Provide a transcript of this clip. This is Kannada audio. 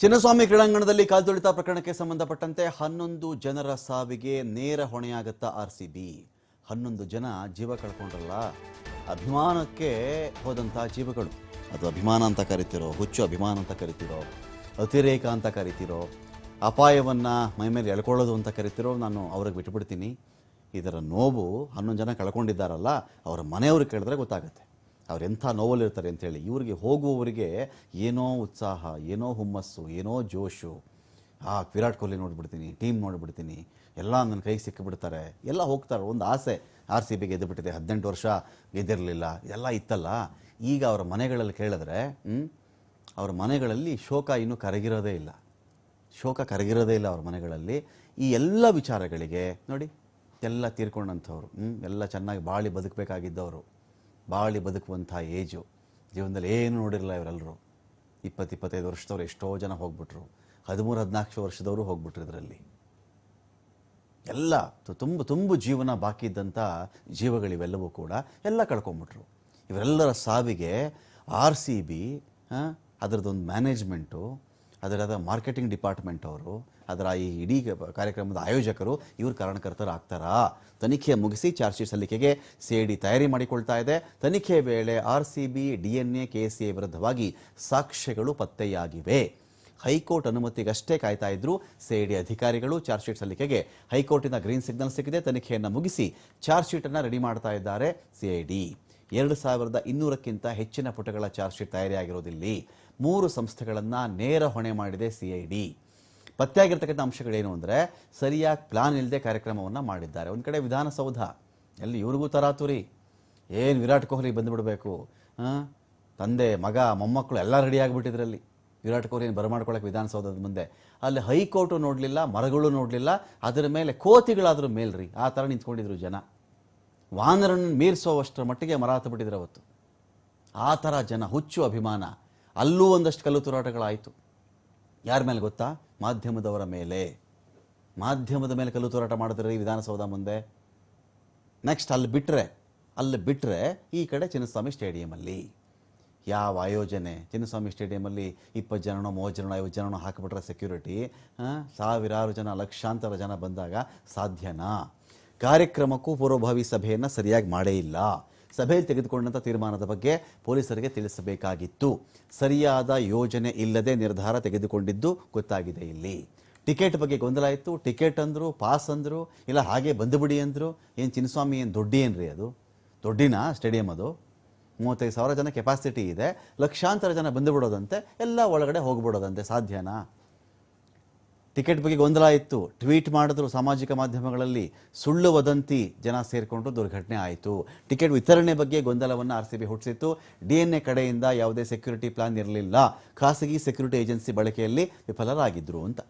ಚಿನ್ನಸ್ವಾಮಿ ಕ್ರೀಡಾಂಗಣದಲ್ಲಿ ಕಾಲ್ತುಳಿತ ಪ್ರಕರಣಕ್ಕೆ ಸಂಬಂಧಪಟ್ಟಂತೆ ಹನ್ನೊಂದು ಜನರ ಸಾವಿಗೆ ನೇರ ಹೊಣೆಯಾಗತ್ತಾ ಆರ್ ಸಿ ಬಿ ಹನ್ನೊಂದು ಜನ ಜೀವ ಕಳ್ಕೊಂಡ್ರಲ್ಲ, ಅಭಿಮಾನಕ್ಕೆ ಹೋದಂಥ ಜೀವಗಳು. ಅದು ಅಭಿಮಾನ ಅಂತ ಕರಿತಿರೋ, ಹುಚ್ಚು ಅಭಿಮಾನ ಅಂತ ಕರಿತಿರೋ, ಅತಿರೇಕ ಅಂತ ಕರಿತಿರೋ, ಅಪಾಯವನ್ನು ಮೈಮೇಲೆ ಎಳ್ಕೊಳ್ಳೋದು ಅಂತ ಕರಿತಿರೋ ನಾನು ಅವ್ರಿಗೆ ಬಿಟ್ಬಿಡ್ತೀನಿ. ಇದರ ನೋವು ಹನ್ನೊಂದು ಜನ ಕಳ್ಕೊಂಡಿದ್ದಾರಲ್ಲ, ಅವರ ಮನೆಯವ್ರಿಗೆ ಕೇಳಿದ್ರೆ ಗೊತ್ತಾಗುತ್ತೆ. ಅವ್ರು ಎಂಥ ನೋವಲ್ಲಿರ್ತಾರೆ ಅಂಥೇಳಿ ಇವರಿಗೆ ಹೋಗುವವರಿಗೆ ಏನೋ ಉತ್ಸಾಹ, ಏನೋ ಹುಮ್ಮಸ್ಸು, ಏನೋ ಜೋಶು. ಆ, ವಿರಾಟ್ ಕೊಹ್ಲಿ ನೋಡಿಬಿಡ್ತೀನಿ, ಟೀಮ್ ನೋಡಿಬಿಡ್ತೀನಿ, ಎಲ್ಲ ನನ್ನ ಕೈಗೆ ಸಿಕ್ಕಿಬಿಡ್ತಾರೆ ಎಲ್ಲ ಹೋಗ್ತಾರೆ, ಒಂದು ಆಸೆ. ಆರ್ ಸಿ ಬಿ ಗೆದ್ದುಬಿಟ್ಟಿದೆ, ಹದಿನೆಂಟು ವರ್ಷ ಗೆದ್ದಿರಲಿಲ್ಲ, ಎಲ್ಲ ಇತ್ತಲ್ಲ. ಈಗ ಅವರ ಮನೆಗಳಲ್ಲಿ ಕೇಳಿದ್ರೆ ಅವರ ಮನೆಗಳಲ್ಲಿ ಶೋಕ ಇನ್ನೂ ಕರಗಿರೋದೇ ಇಲ್ಲ. ಶೋಕ ಕರಗಿರೋದೇ ಇಲ್ಲ ಅವ್ರ ಮನೆಗಳಲ್ಲಿ. ಈ ಎಲ್ಲ ವಿಚಾರಗಳಿಗೆ, ನೋಡಿ, ಎಲ್ಲ ತೀರ್ಕೊಂಡಂಥವ್ರು ಎಲ್ಲ ಚೆನ್ನಾಗಿ ಬಾಳಿ ಬದುಕಬೇಕಾಗಿದ್ದವರು. ಬಾಳಿ ಬದುಕುವಂಥ ಏಜು. ಜೀವನದಲ್ಲಿ ಏನು ನೋಡಿರಲ್ಲ ಇವರೆಲ್ಲರೂ. ಇಪ್ಪತ್ತು, ಇಪ್ಪತ್ತೈದು ವರ್ಷದವ್ರು ಎಷ್ಟೋ ಜನ ಹೋಗ್ಬಿಟ್ರು. ಹದಿಮೂರು, ಹದಿನಾಲ್ಕು ವರ್ಷದವರು ಹೋಗ್ಬಿಟ್ರು ಇದರಲ್ಲಿ. ಎಲ್ಲ ತುಂಬ ತುಂಬ ಜೀವನ ಬಾಕಿ ಇದ್ದಂಥ ಜೀವಗಳಿವೆಲ್ಲವೂ ಕೂಡ ಎಲ್ಲ ಕಳ್ಕೊಂಬಿಟ್ರು. ಇವರೆಲ್ಲರ ಸಾವಿಗೆ ಆರ್ ಸಿ ಬಿ ಅದರದ್ದೊಂದು ಮ್ಯಾನೇಜ್ಮೆಂಟು ಅದರದ ಮಾರ್ಕೆಟಿಂಗ್ ಡಿಪಾರ್ಟ್ಮೆಂಟ್ ಅವರು, ಅದರ ಈ ಇಡೀ ಕಾರ್ಯಕ್ರಮದ ಆಯೋಜಕರು ಇವರು ಕಾರಣಕರ್ತರು ಆಗ್ತಾರಾ? ತನಿಖೆ ಮುಗಿಸಿ ಚಾರ್ಜ್ ಶೀಟ್ ಸಲ್ಲಿಕೆಗೆ ಸಿ ಐ ಡಿ ತಯಾರಿ ಮಾಡಿಕೊಳ್ತಾ ಇದೆ. ತನಿಖೆ ವೇಳೆ R C B, D N A, K C A ವಿರುದ್ಧವಾಗಿ ಸಾಕ್ಷ್ಯಗಳು ಪತ್ತೆಯಾಗಿವೆ. ಹೈಕೋರ್ಟ್ ಅನುಮತಿಗಷ್ಟೇ ಕಾಯ್ತಾ ಇದ್ರು. ಸಿಐಡಿ ಅಧಿಕಾರಿಗಳು ಚಾರ್ಜ್ ಶೀಟ್ ಸಲ್ಲಿಕೆಗೆ ಹೈಕೋರ್ಟಿನ ಗ್ರೀನ್ ಸಿಗ್ನಲ್ ಸಿಕ್ಕಿದೆ. ತನಿಖೆಯನ್ನು ಮುಗಿಸಿ ಚಾರ್ಜ್ ಶೀಟನ್ನು ರೆಡಿ ಮಾಡ್ತಾ ಇದ್ದಾರೆ ಸಿಐಡಿ ಎರಡು ಸಾವಿರದ ಇನ್ನೂರಕ್ಕಿಂತ ಹೆಚ್ಚಿನ ಪುಟಗಳ ಚಾರ್ಜ್ ಶೀಟ್ ತಯಾರಿಯಾಗಿರೋದಿಲ್ಲಿ ಮೂರು ಸಂಸ್ಥೆಗಳನ್ನು ನೇರ ಹೊಣೆ ಮಾಡಿದೆ ಸಿಐಡಿ ಪತ್ತೆಯಾಗಿರ್ತಕ್ಕಂಥ ಅಂಶಗಳೇನು ಅಂದರೆ ಸರಿಯಾಗಿ ಪ್ಲಾನ್ ಇಲ್ಲದೆ ಕಾರ್ಯಕ್ರಮವನ್ನು ಮಾಡಿದ್ದಾರೆ. ಒಂದು ಕಡೆ ವಿಧಾನಸೌಧ ಎಲ್ಲಿ ಇವ್ರಿಗೂ ತರಾತುರಿ. ಏನು ವಿರಾಟ್ ಕೊಹ್ಲಿ ಬಂದುಬಿಡಬೇಕು? ತಂದೆ, ಮಗ ಮೊಮ್ಮಕ್ಕಳು ಎಲ್ಲ ರೆಡಿ ಆಗಿಬಿಟ್ಟಿದ್ರಲ್ಲಿ. ವಿರಾಟ್ ಕೊಹ್ಲಿನ ಬರಮಾಡ್ಕೊಳ್ಳೋಕೆ ವಿಧಾನಸೌಧದ ಮುಂದೆ. ಅಲ್ಲಿ ಹೈಕೋರ್ಟು ನೋಡಲಿಲ್ಲ, ಮರಗಳು ನೋಡಲಿಲ್ಲ, ಅದರ ಮೇಲೆ ಕೋತಿಗಳಾದರೂ ಮೇಲ್ರಿ. ಆ ಥರ ನಿಂತ್ಕೊಂಡಿದ್ರು ಜನ. ವಾನರನ್ನು ಮೀರಿಸುವಷ್ಟರ ಮಟ್ಟಿಗೆ ಮರಾತ ಬಿಟ್ಟಿದ್ರು ಅವತ್ತು. ಆ ಥರ ಜನ, ಹುಚ್ಚು ಅಭಿಮಾನ. ಅಲ್ಲೂ ಒಂದಷ್ಟು ಕಲ್ಲು ತೂರಾಟಗಳಾಯಿತು. ಯಾರ ಮೇಲೆ ಗೊತ್ತಾ? ಮಾಧ್ಯಮದವರ ಮೇಲೆ. ಮಾಧ್ಯಮದ ಮೇಲೆ ಕಲ್ಲು ತೂರಾಟ ಮಾಡಿದ್ರೆ ಈ ವಿಧಾನಸೌಧ ಮುಂದೆ. ನೆಕ್ಸ್ಟ್ ಅಲ್ಲಿ ಬಿಟ್ಟರೆ ಅಲ್ಲಿ ಬಿಟ್ಟರೆ ಈ ಕಡೆ ಚಿನ್ನಸ್ವಾಮಿ ಸ್ಟೇಡಿಯಮಲ್ಲಿ. ಯಾವ ಆಯೋಜನೆ? ಚಿನ್ನಸ್ವಾಮಿ ಸ್ಟೇಡಿಯಮಲ್ಲಿ ಇಪ್ಪತ್ತು ಜನನೋ, ಮೂವತ್ತು ಜನನೋ, ಐವತ್ತು ಜನನೋ ಹಾಕಿಬಿಟ್ರೆ ಸೆಕ್ಯೂರಿಟಿ ಸಾವಿರಾರು ಜನ, ಲಕ್ಷಾಂತರ ಜನ ಬಂದಾಗ ಸಾಧ್ಯನಾ? ಕಾರ್ಯಕ್ರಮಕ್ಕೂ ಪೂರ್ವಭಾವಿ ಸಭೆಯನ್ನು ಸರಿಯಾಗಿ ಮಾಡೇ ಇಲ್ಲ. ಸಭೆಯಲ್ಲಿ ತೆಗೆದುಕೊಂಡಂಥ ತೀರ್ಮಾನದ ಬಗ್ಗೆ ಪೊಲೀಸರಿಗೆ ತಿಳಿಸಬೇಕಾಗಿತ್ತು. ಸರಿಯಾದ ಯೋಜನೆ ಇಲ್ಲದೆ ನಿರ್ಧಾರ ತೆಗೆದುಕೊಂಡಿದ್ದು ಗೊತ್ತಾಗಿದೆ ಇಲ್ಲಿ. ಟಿಕೆಟ್ ಬಗ್ಗೆ ಗೊಂದಲ ಇತ್ತು ಟಿಕೆಟ್ ಅಂದರು, ಪಾಸ್ ಅಂದರು, ಇಲ್ಲ ಹಾಗೆ ಬಂದುಬಿಡಿ ಅಂದರು. ಏನು ಚಿನ್ನಸ್ವಾಮಿ, ಏನು ದೊಡ್ಡಿ ಏನ್ರಿ ಅದು? ದೊಡ್ಡಿನ ಸ್ಟೇಡಿಯಂ ಅದು? ಮೂವತ್ತೈದು ಸಾವಿರ ಜನ ಕೆಪಾಸಿಟಿ ಇದೆ. ಲಕ್ಷಾಂತರ ಜನ ಬಂದುಬಿಡೋದಂತೆ, ಎಲ್ಲ ಒಳಗಡೆ ಹೋಗ್ಬಿಡೋದಂತೆ ಸಾಧ್ಯನಾ? ಟಿಕೆಟ್ ಬಗ್ಗೆ ಗೊಂದಲ ಇತ್ತು. ಟ್ವೀಟ್ ಮಾಡಿದ್ರು ಸಾಮಾಜಿಕ ಮಾಧ್ಯಮಗಳಲ್ಲಿ ಸುಳ್ಳು ವದಂತಿ ಜನ ಸೇರಿಕೊಂಡು ದುರ್ಘಟನೆ ಆಯಿತು. ಟಿಕೆಟ್ ವಿತರಣೆ ಬಗ್ಗೆ ಗೊಂದಲವನ್ನು ಆರ್ ಸಿ ಬಿ ಹುಟ್ಟಿಸಿತ್ತು. ಡಿ ಎನ್ ಎ ಕಡೆಯಿಂದ ಯಾವುದೇ ಸೆಕ್ಯೂರಿಟಿ ಪ್ಲಾನ್ ಇರಲಿಲ್ಲ. ಖಾಸಗಿ ಸೆಕ್ಯೂರಿಟಿ ಏಜೆನ್ಸಿ ಬಳಕೆಯಲ್ಲಿ ವಿಫಲರಾಗಿದ್ದರು ಅಂತ.